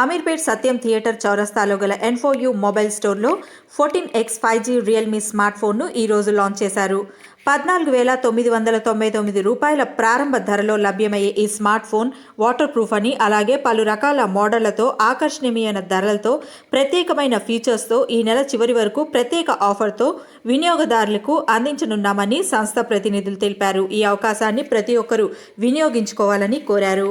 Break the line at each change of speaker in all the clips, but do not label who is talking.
అమీర్పేట్ సత్యం theatre చౌరస్తాలో గల ఎన్ఫోయూ మొబైల్ స్టోర్లో fourteen X five G Realme smart ఫోన్ను ఈ రోజు లాంచ్ చేశారు. పద్నాలుగు వేల తొమ్మిది వందల తొంభై తొమ్మిది రూపాయల ప్రారంభ ధరలో లభ్యమయ్యే ఈ స్మార్ట్ ఫోన్ వాటర్ ప్రూఫ్ అని అలాగే పలు రకాల మోడళ్ళతో ఆకర్షణీయమైన ధరలతో ప్రత్యేకమైన ఫీచర్స్తో ఈ నెల చివరి వరకు ప్రత్యేక ఆఫర్తో వినియోగదారులకు అందించనున్నామని సంస్థ ప్రతినిధులు తెలిపారు. ఈ అవకాశాన్ని ప్రతి ఒక్కరూ వినియోగించుకోవాలని కోరారు.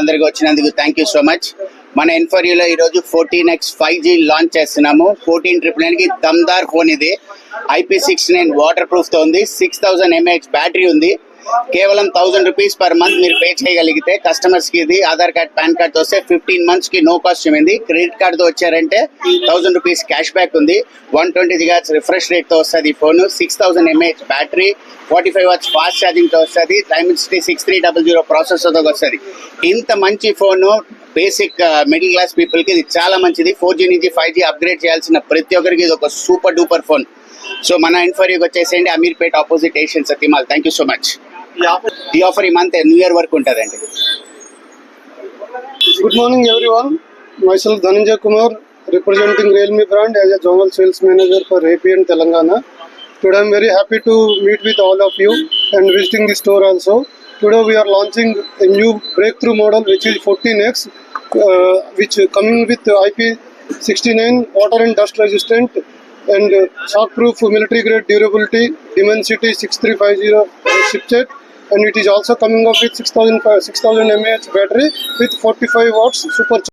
అందరికి వచ్చినందుకు థ్యాంక్ యూ సో మచ్ మన ఇన్ఫర్యూలో ఈరోజు fourteen X five G launch చేస్తున్నాము. ఫోర్టీన్ ట్రిపుల్ నైన్కి దమ్దార్ ఫోన్ ఇది. ఐపీ సిక్స్ నైన్ వాటర్ ప్రూఫ్తో ఉంది. Six thousand M A H battery ఉంది. కేవలం థౌసండ్ రూపీస్ పర్ మంత్ మీరు పే చేయగలిగితే కస్టమర్స్కి ఇది ఆధార్ కార్డ్ పాన్ కార్డ్తో వస్తే ఫిఫ్టీన్ మంత్స్కి నో కాస్ట్ ఉంది క్రెడిట్ కార్డ్తో వచ్చారంటే థౌసండ్ రూపీస్ క్యాష్ బ్యాక్ ఉంది. వన్ ట్వంటీ జిగాట్స్ రిఫ్రెష్ రేట్తో వస్తుంది ఈ phone six thousand M A H battery forty five watt fast ఛార్జింగ్తో వస్తుంది. Dimensity six three double zero ప్రాసెసర్తో వస్తుంది. ఇంత మంచి ఫోన్ బేసిక్ మిడిల్ క్లాస్ పీపుల్కి ఇది చాలా మంచిది. ఫోర్ జీ నుంచి ఫైవ్ జీ అప్గ్రేడ్ చేయాల్సిన ప్రతి ఒక్కరికి ఇది ఒక సూపర్ డూపర్ ఫోన్ సో మన ఇన్ఫర్యూకి వచ్చేసేయండి. Ameerpet opposite Asian Satyam mall thank you so much ఈ ఆఫర్ ఈ మంత్ న్యూ ఇయర్ వరకు ఉంటుందండి
Good morning, everyone. Myself Dhananjay Kumar, representing Realme brand as a zonal sales manager for AP and Telangana. Today, I'm very happy to meet with all of you and visiting the store also. Today, we are launching a new breakthrough model which is 14x, uh, which coming with IP69 water and dust resistant and uh, shockproof military grade durability, Dimensity 6350 chipset and it is also coming up with 6000 6000 mAh battery with 45 watts super